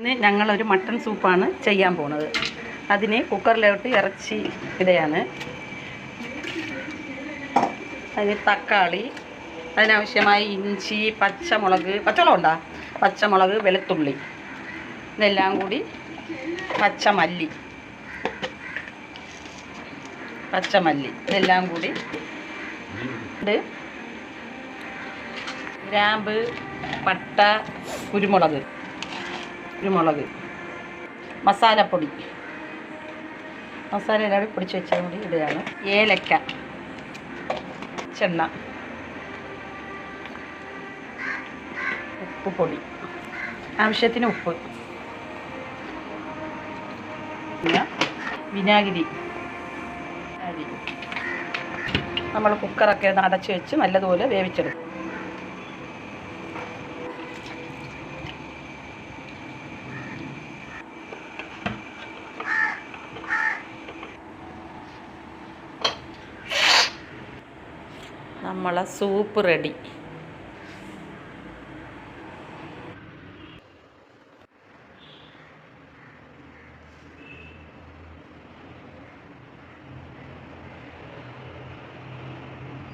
ഇന്ന് ഞങ്ങളൊരു മട്ടൺ സൂപ്പാണ് ചെയ്യാൻ പോണത്. അതിന് കുക്കറിലോട്ട് ഇറച്ചി ഇടയാണ്. അതിന് തക്കാളി അതിനാവശ്യമായ ഇഞ്ചി പച്ചമുളക് പച്ചമുളക് ഉണ്ടോ? പച്ചമുളക് വെളുത്തുള്ളി. ഇതെല്ലാം കൂടി പച്ചമല്ലി. പച്ചമല്ലി. ഇതെല്ലാം കൂടി ഇത് ഗ്രാമ്പ് പട്ട കുരുമുളക്. കുരുമുളക് മസാലപ്പൊടി. മസാല എല്ലാം പൊടിച്ച് വെച്ചാൽ കൂടി ഇടുകയാണ്. ഏലക്ക ചെണ്ണ ഉപ്പ് പൊടി ആവശ്യത്തിന് ഉപ്പ് പിന്നെ വിനാഗിരി നമ്മൾ കുക്കറൊക്കെ ഒന്ന് അടച്ച് വെച്ച് നല്ലതുപോലെ വേവിച്ചെടുക്കും. നമ്മളെ സൂപ്പ് റെഡി.